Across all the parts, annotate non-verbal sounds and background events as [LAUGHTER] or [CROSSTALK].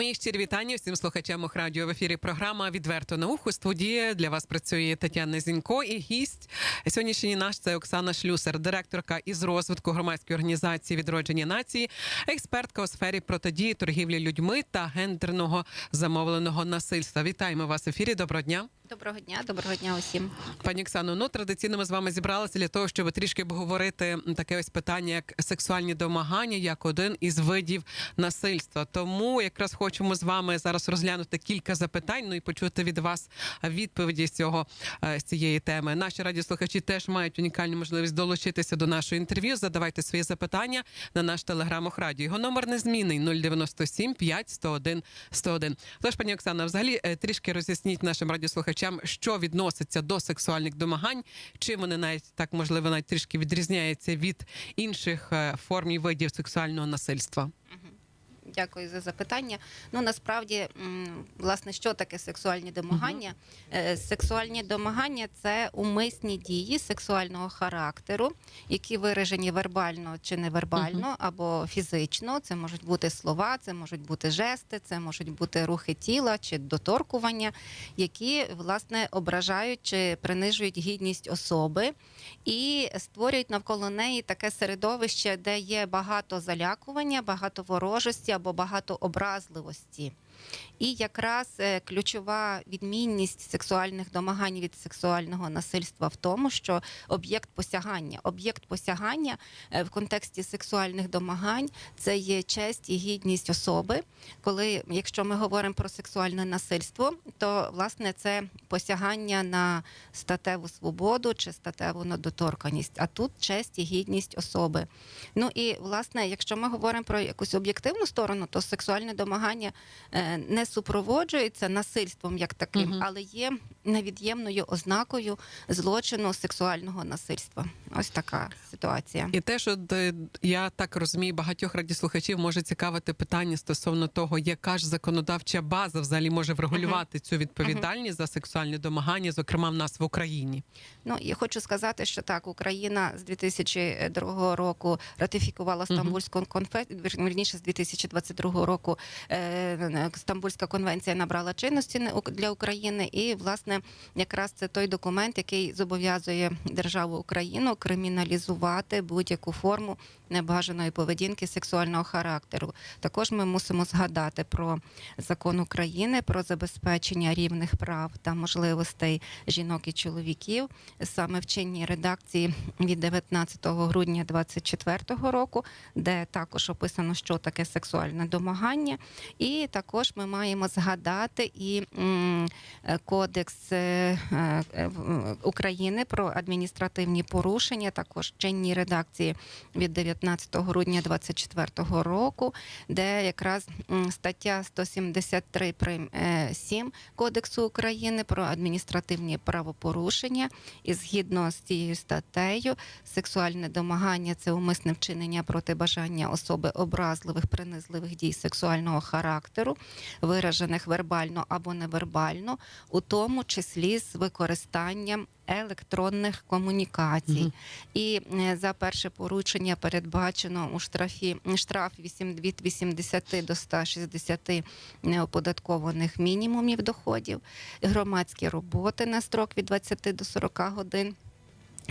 Мої щирі вітання всім слухачам «Ох радіо в ефірі. Програма відверто на уху. Студії для вас працює Тетяна Зінько і гість сьогоднішній наш це Оксана Шлюсер, директорка із розвитку громадської організації відродження нації, експертка у сфері протидії торгівлі людьми та гендерного замовленого насильства. Вітаємо вас в ефірі. Доброго дня. Доброго дня, доброго дня усім. Пані Оксано, ну традиційно ми з вами зібралися для того, щоб трішки обговорити таке ось питання, як сексуальні домагання, як один із видів насильства. Тому якраз хочемо з вами зараз розглянути кілька запитань, ну і почути від вас відповіді з цього е, з цієї теми. Наші радіослухачі теж мають унікальну можливість долучитися до нашого інтерв'ю. Задавайте свої запитання на наш телеграм радіо. Його номер незмінний 097 5 101 101. Тож, пані Оксана, взагалі е, трішки роз'ясніть нашим радіослухачам, що відноситься до сексуальних домагань, чим вони навіть так можливо навіть трішки відрізняються від інших е, форм і видів сексуального насильства. Дякую за запитання. Ну насправді, власне, що таке сексуальні домагання? Е, Сексуальні домагання це умисні дії сексуального характеру, які виражені вербально чи невербально, або фізично. Це можуть бути слова, це можуть бути жести, це можуть бути рухи тіла чи доторкування, які власне ображають чи принижують гідність особи і створюють навколо неї таке середовище, де є багато залякування, багато ворожості або багато образливості. І якраз е, ключова відмінність сексуальних домагань від сексуального насильства в тому, що об'єкт посягання, об'єкт посягання е, в контексті сексуальних домагань це є честь і гідність особи. Коли, якщо ми говоримо про сексуальне насильство, то власне це посягання на статеву свободу чи статеву недоторканість, а тут честь і гідність особи. Ну і власне, якщо ми говоримо про якусь об'єктивну сторону, то сексуальне домагання е, не супроводжується насильством як таким, Мгм. але є невід'ємною ознакою злочину сексуального насильства. Ось така ситуація. І теж, от, е, я так розумію, багатьох радіослухачів може цікавити питання стосовно того, яка ж законодавча база взагалі може врегулювати цю відповідальність за сексуальні домагання, зокрема в нас в Україні. Ну я хочу сказати, що так Україна з 2002 року ратифікувала Стамбульську конференцію, вірніше з 2022 року е, Стамбульська конвенція набрала чинності для України, і власне якраз це той документ, який зобов'язує державу Україну криміналізувати будь-яку форму небажаної поведінки сексуального характеру. Також ми мусимо згадати про закон України про забезпечення рівних прав та можливостей жінок і чоловіків саме в чинній редакції від 19 грудня 2024 року, де також описано, що таке сексуальне домагання. І також ми маємо згадати і е, кодекс е, е, в- України про адміністративні порушення, також в чинній редакції від 19 грудня 2024 року, де якраз стаття 173 прим. е, 7 Кодексу України про адміністративні правопорушення. І згідно з цією статтею, сексуальне домагання це умисне вчинення проти бажання особи образливих, принизливих дій сексуального характеру, виражених вербально або невербально, у тому числі з використанням електронних комунікацій. Угу. І е, за перше порушення передбачено у штрафі штраф 8 від 80 до 160 неоподаткованих мінімумів доходів, громадські роботи на строк від 20 до 40 годин.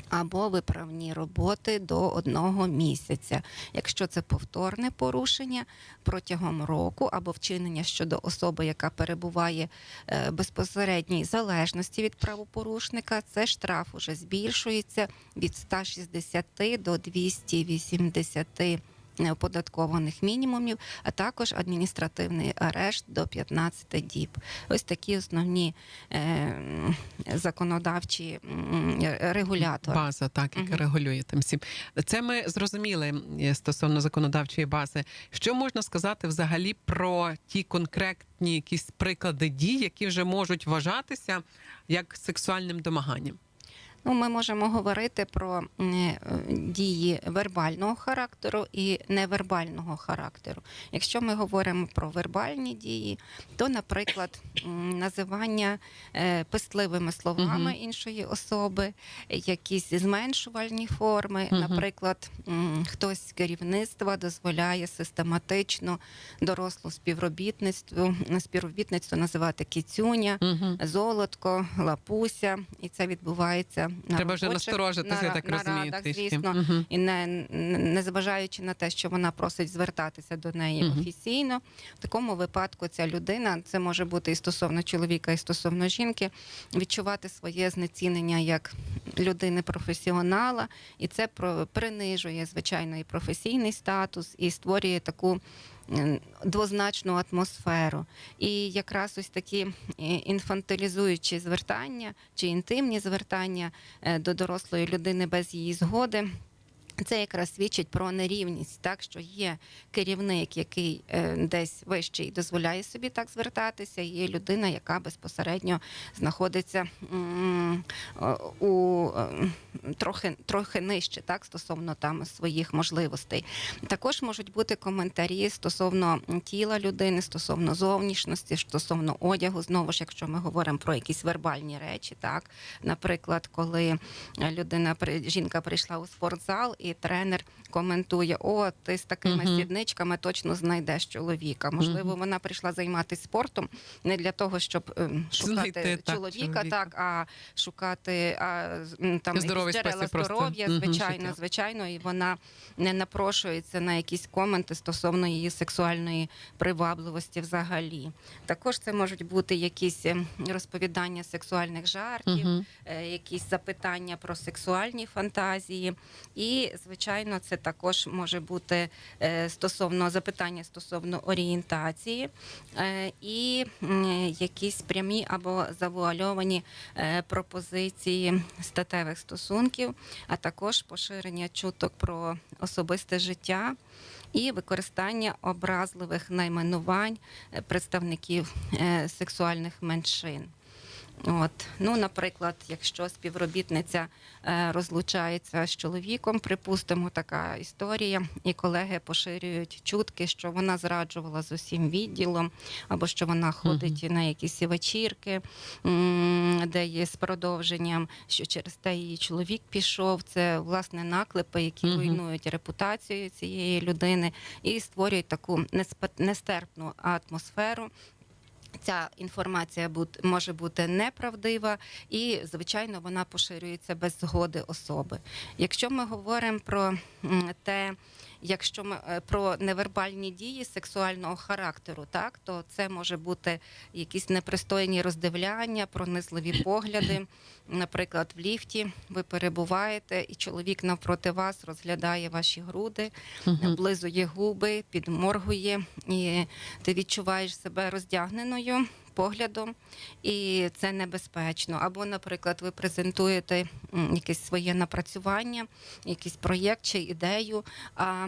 Або виправні роботи до одного місяця, якщо це повторне порушення протягом року або вчинення щодо особи, яка перебуває е, безпосередній залежності від правопорушника, це штраф уже збільшується від 160 до 280 неоподаткованих мінімумів, а також адміністративний арешт до 15 діб. Ось такі основні е, законодавчі регулятори. База, так, яка Мгм. регулює тим всім. Це ми зрозуміли е, стосовно законодавчої бази. Що можна сказати взагалі про ті конкретні якісь приклади дій, які вже можуть вважатися як сексуальним домаганням? Ну, ми можемо говорити про е, дії вербального характеру і невербального характеру. Якщо ми говоримо про вербальні дії, то, наприклад, називання е, пестливими словами іншої особи, якісь зменшувальні форми, наприклад, хтось з керівництва дозволяє систематично дорослу співробітництву співробітництво називати кіцюня, Угу. золотко, лапуся, і це відбувається на Треба вже насторожитися, я так розумію. трішки. звісно, Мгм. і не, не зважаючи на те, що вона просить звертатися до неї Мгм. офіційно, в такому випадку ця людина, це може бути і стосовно чоловіка, і стосовно жінки, відчувати своє знецінення як людини професіонала, і це про принижує звичайно і професійний статус, і створює таку. Двозначну атмосферу, і якраз ось такі інфантилізуючі звертання чи інтимні звертання е, до дорослої людини без її згоди. Це якраз свідчить про нерівність, так що є керівник, який е, десь вищий дозволяє собі так звертатися. Є людина, яка безпосередньо знаходиться о- у е, трохи трохи нижче, так стосовно там своїх можливостей. Також можуть бути коментарі стосовно тіла людини, стосовно зовнішності, стосовно одягу. Знову ж, якщо ми говоримо про якісь вербальні речі, так наприклад, коли людина жінка прийшла у спортзал, і тренер коментує: О, ти з такими Мгм. сідничками точно знайдеш чоловіка. Можливо, Мгм. вона прийшла займатися спортом не для того, щоб ем, шукати Знайти, так, чоловіка, чоловіка. так, а шукати а, там Здоровий джерела здоров'я, звичайно, життя. звичайно, і вона не напрошується на якісь коменти стосовно її сексуальної привабливості взагалі. Також це можуть бути якісь ем, розповідання сексуальних жартів, е, якісь запитання про сексуальні фантазії. І, звичайно, це також може бути е, стосовно запитання стосовно орієнтації е, і якісь прямі або завуальовані е, пропозиції статевих стосунків, а також поширення чуток про особисте життя. І використання образливих найменувань представників сексуальних меншин. От, ну, наприклад, якщо співробітниця е, розлучається з чоловіком, припустимо, така історія, і колеги поширюють чутки, що вона зраджувала з усім відділом, або що вона ходить на якісь вечірки, де є з продовженням, що через те її чоловік пішов. Це власне наклепи, які Мгм. руйнують репутацію цієї людини і створюють таку нестерпну атмосферу. Ця інформація може бути неправдива, і звичайно вона поширюється без згоди особи. Якщо ми говоримо про те, якщо ми е, про невербальні дії сексуального характеру, так то це може бути якісь непристойні роздивляння, пронизливі погляди. [COUGHS] Наприклад, в ліфті ви перебуваєте, і чоловік навпроти вас розглядає ваші груди, облизує губи, підморгує, і ти відчуваєш себе роздягненою поглядом, і це небезпечно. Або, наприклад, ви презентуєте якесь своє напрацювання, якийсь проєкт чи ідею, а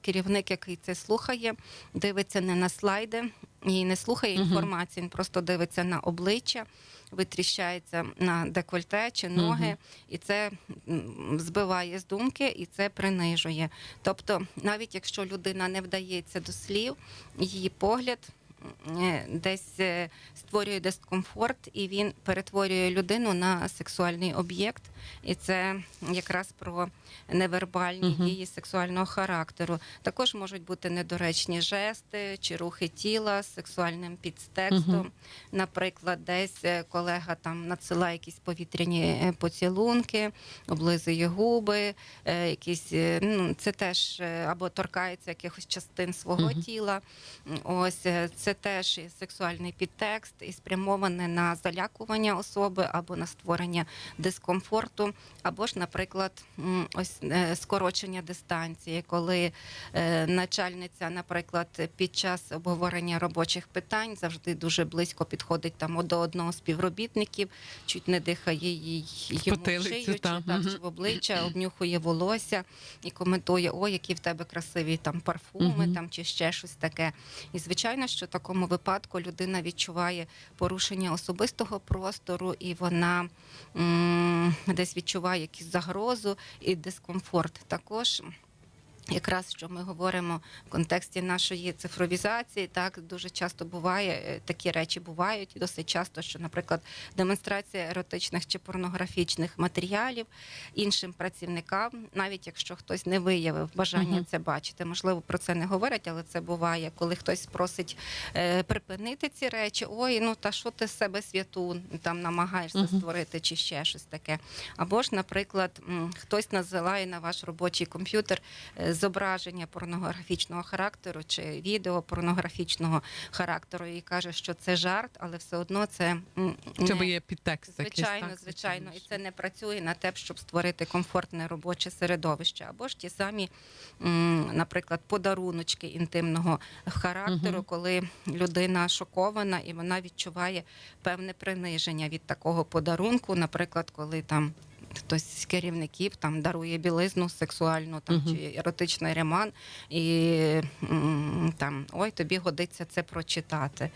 керівник, який це слухає, дивиться не на слайди і не слухає інформації, він просто дивиться на обличчя. Витріщається на декольте чи ноги, і це збиває з думки, і це принижує. Тобто, навіть якщо людина не вдається до слів, її погляд десь е, створює дискомфорт, і він перетворює людину на сексуальний об'єкт. І це якраз про невербальні Мгм. дії сексуального характеру. Також можуть бути недоречні жести чи рухи тіла з сексуальним підтекстом. Мгм. Наприклад, десь е, колега там надсилає якісь повітряні е, поцілунки, облизує губи, е, якісь е, ну це теж е, або торкається якихось частин свого Мгм. тіла. Ось е, це теж є сексуальний підтекст і спрямоване на залякування особи або на створення дискомфорту, або ж, наприклад, ось е, скорочення дистанції, коли е, начальниця, наприклад, під час обговорення робочих питань завжди дуже близько підходить там до одного з співробітників, чуть не дихає їй йому в шию, чи, так, чи в обличчя, обнюхує волосся і коментує, о, які в тебе красиві там парфуми, там чи ще щось таке. І звичайно, що такому випадку людина відчуває порушення особистого простору, і вона м, десь відчуває якусь загрозу і дискомфорт. Також Якраз що ми говоримо в контексті нашої цифровізації, так дуже часто буває е, такі речі бувають і досить часто, що, наприклад, демонстрація еротичних чи порнографічних матеріалів іншим працівникам, навіть якщо хтось не виявив бажання Мгм. це бачити, можливо, про це не говорять, але це буває, коли хтось просить е, припинити ці речі. Ой, ну та що ти з себе святу там намагаєшся Мгм. створити, чи ще щось таке. Або ж, наприклад, хтось насилає на ваш робочий комп'ютер е, зображення порнографічного характеру чи відео порнографічного характеру і каже, що це жарт, але все одно це не- є підтекст. Звичайно, так, звичайно, і це не працює на те, щоб створити комфортне робоче середовище. Або ж ті самі, наприклад, подаруночки інтимного характеру, Мгм. коли людина шокована і вона відчуває певне приниження від такого подарунку. Наприклад, коли там. Хтось з керівників там дарує білизну сексуальну там Мгм. чи еротичний реман, і там ой, тобі годиться це прочитати.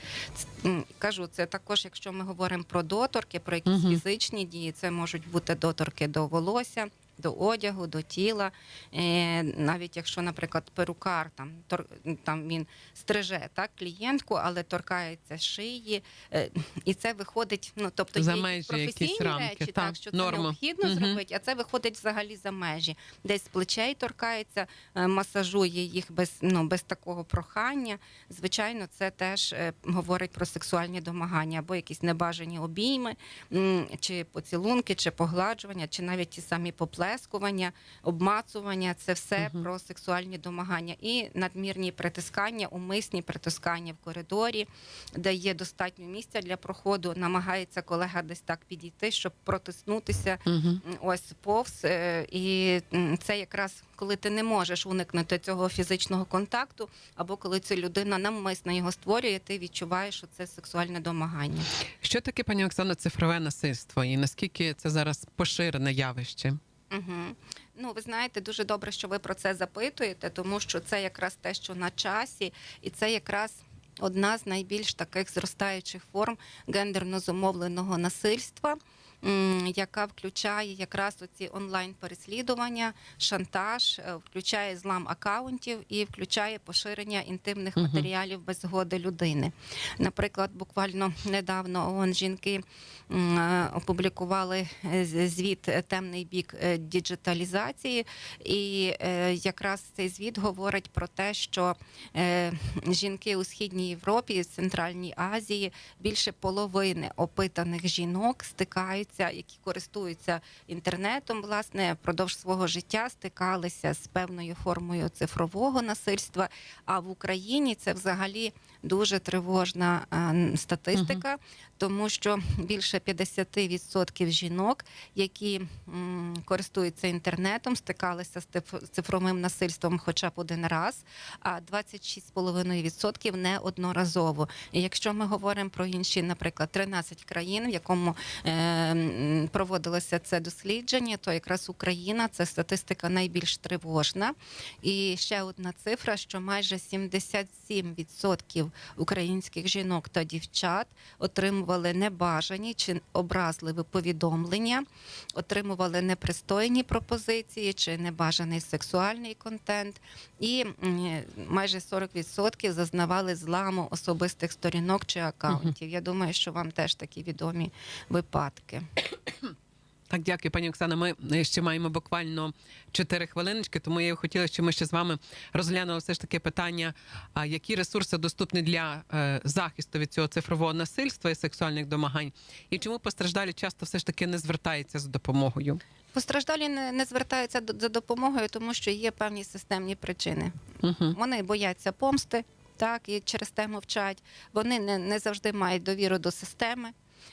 Кажу, це також, якщо ми говоримо про доторки, про якісь Мгм. фізичні дії, це можуть бути доторки до волосся. До одягу, до тіла, Е, навіть якщо, наприклад, перукар там тор, там він стриже так клієнтку, але торкається шиї, е, і це виходить. Ну тобто За є межі професійні якісь рамки, речі, так, так що норма. це необхідно Мгм. зробити, а це виходить взагалі за межі. Десь з плечей торкається, е, масажує їх без ну без такого прохання. Звичайно, це теж говорить про сексуальні домагання або якісь небажані обійми, чи поцілунки, чи погладжування, чи навіть ті самі поплескування, обмацування. Це все Мгм. про сексуальні домагання і надмірні притискання, умисні притискання в коридорі, де є достатньо місця для проходу. Намагається колега десь так підійти, щоб протиснутися. М, ось повз. е, І це якраз коли ти не можеш уникнути цього фізичного контакту, або коли ця людина навмисно його створює, ти відчуваєш, що це сексуальне домагання. Що таке, пані Оксано, цифрове насильство і наскільки це зараз поширене явище? Угу. Ну, ви знаєте, дуже добре, що ви про це запитуєте, тому що це якраз те, що на часі, і це якраз. Одна з найбільш таких зростаючих форм гендерно зумовленого насильства, яка включає якраз оці онлайн-переслідування, шантаж, е, включає злам акаунтів і включає поширення інтимних матеріалів без згоди людини. Наприклад, буквально недавно ООН жінки е, опублікували е, звіт темний бік діджиталізації, і якраз цей звіт говорить про те, що жінки у східній Європі, Центральній Азії більше половини опитаних жінок стикаються, які користуються інтернетом, власне, впродовж свого життя стикалися з певною формою цифрового насильства. А в Україні це взагалі дуже тривожна е, статистика, тому що більше 50% жінок, які м, користуються інтернетом, стикалися з цифровим насильством хоча б один раз, а 26,5% неодноразово. І якщо ми говоримо про інші, наприклад, 13 країн, в якому е, проводилося це дослідження, то якраз Україна це статистика найбільш тривожна. І ще одна цифра, що майже 77% українських жінок та дівчат отримували небажані чи образливі повідомлення, отримували непристойні пропозиції чи небажаний сексуальний контент, і майже 40% зазнавали зламу особистих сторінок чи акаунтів. Я думаю, що вам теж такі відомі випадки. [COUGHS] Так, дякую, пані Оксана. Ми е, ще маємо буквально 4 хвилиночки, тому я хотіла, щоб ми ще з вами розглянули все ж таки питання, які ресурси доступні для е, захисту від цього цифрового насильства і сексуальних домагань, і чому постраждалі часто все ж таки не звертаються з допомогою. Постраждалі не, не звертаються до- за допомогою, тому що є певні системні причини. Угу. Вони бояться помсти, так і через те мовчать. Вони не, не завжди мають довіру до системи.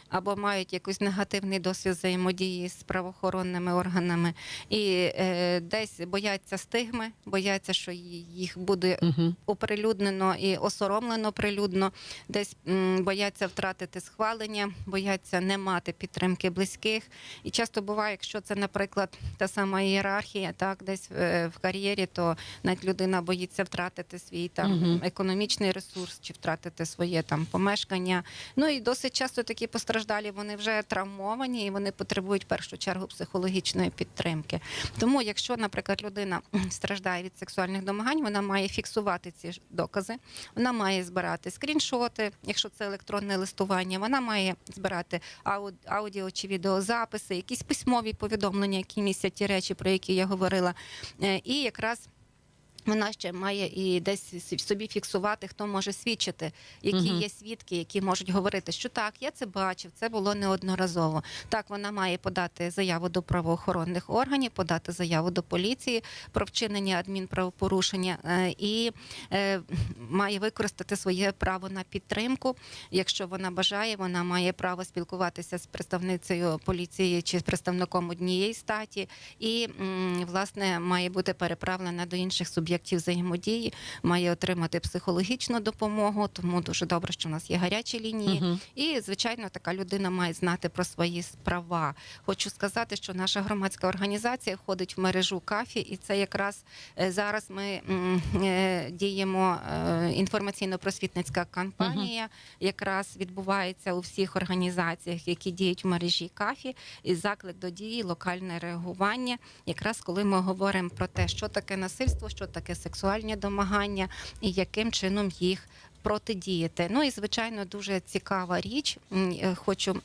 Або мають якийсь негативний досвід взаємодії з правоохоронними органами, і е, десь бояться стигми, бояться, що їх буде Угу. оприлюднено і осоромлено прилюдно, десь м, бояться втратити схвалення, бояться не мати підтримки близьких. І часто буває, якщо це, наприклад, та сама ієрархія, так десь е, в кар'єрі, то навіть людина боїться втратити свій там Мгм. економічний ресурс чи втратити своє там помешкання. Ну і досить часто такі постраждалі вони вже травмовані і вони потребують в першу чергу психологічної підтримки. Тому, якщо, наприклад, людина [CLEARS THROAT] страждає від сексуальних домагань, вона має фіксувати ці докази, вона має збирати скріншоти, якщо це електронне листування, вона має збирати аудіо чи відеозаписи, якісь письмові повідомлення, які містять ті речі, про які я говорила. Е, І якраз. Вона ще має і десь в собі фіксувати, хто може свідчити, які Мгм. є свідки, які можуть говорити, що так, я це бачив, це було неодноразово. Так, вона має подати заяву до правоохоронних органів, подати заяву до поліції про вчинення адмінправопорушення е, і е, має використати своє право на підтримку. Якщо вона бажає, вона має право спілкуватися з представницею поліції чи з представником однієї статі, і м, власне має бути переправлена до інших суб'єктів взаємодії, має отримати психологічну допомогу. Тому дуже добре, що в нас є гарячі лінії. Угу. І звичайно, така людина має знати про свої права. Хочу сказати, що наша громадська організація входить в мережу КАФІ, і це якраз е, зараз ми е, діємо е, інформаційно-просвітницька кампанія, якраз відбувається у всіх організаціях, які діють в мережі КАФІ, і заклик до дії, локальне реагування. Якраз коли ми говоримо про те, що таке насильство, що таке сексуальні домагання і яким чином їх протидіяти. Ну і звичайно, дуже цікава річ. Е, Хочу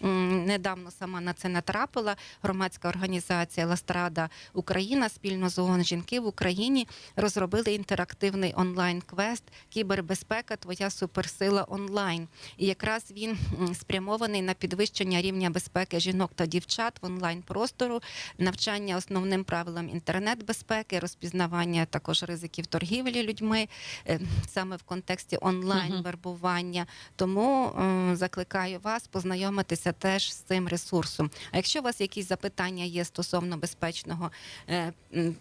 недавно сама на це натрапила. Громадська організація Ластрада Україна спільно з ООН жінки в Україні розробили інтерактивний онлайн-квест Кібербезпека Твоя суперсила онлайн. І якраз він спрямований на підвищення рівня безпеки жінок та дівчат в онлайн простору, навчання основним правилам інтернет-безпеки, розпізнавання також ризиків торгівлі людьми е, саме в контексті онлайн вербування. Тому е, закликаю вас познайомитися теж з цим ресурсом. А якщо у вас якісь запитання є стосовно безпечного е,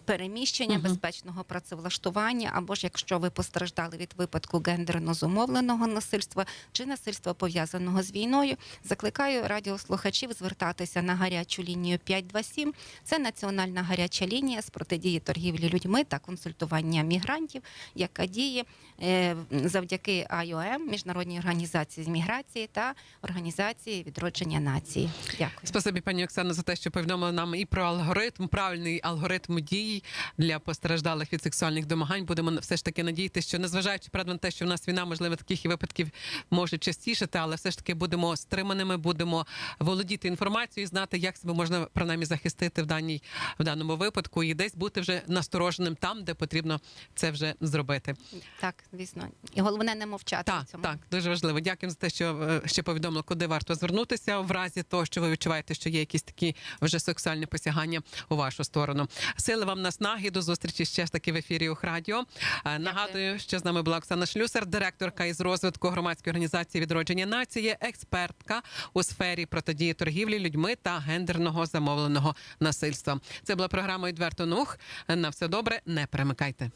переміщення, безпечного працевлаштування, або ж якщо ви постраждали від випадку гендерно зумовленого насильства чи насильства пов'язаного з війною, закликаю радіослухачів звертатися на гарячу лінію 527. Це національна гаряча лінія з протидії торгівлі людьми та консультування мігрантів, яка діє е, завдяки IOM, міжнародній організації з міграції та організації відродження нації. Дякую. Спасибі, пані Оксано, за те, що повідомили нам і про алгоритм, правильний алгоритм дій для постраждалих від сексуальних домагань. Будемо все ж таки надіятися, що незважаючи правда на те, що в нас війна, можливо, таких і випадків може частішати, але все ж таки будемо стриманими, будемо володіти інформацією, знати, як себе можна принаймні захистити в даній в даному випадку, і десь бути вже настороженим там, де потрібно це вже зробити. Так, звісно. І головне не мовчати Так, цьому. так, дуже важливо. Дякую за те, що е, ще повідомили, куди варто звернутися в разі того, що ви відчуваєте, що є якісь такі вже сексуальні посягання у вашу сторону. Сили вам наснаги. До зустрічі ще ж таки в ефірі Охрадіо. Е, Нагадую, що з нами була Оксана Шлюсер, директорка із розвитку громадської організації відродження нації, експертка у сфері протидії торгівлі людьми та гендерного замовленого насильства. Це була програма «Відверто нух. На все добре, не перемикайте.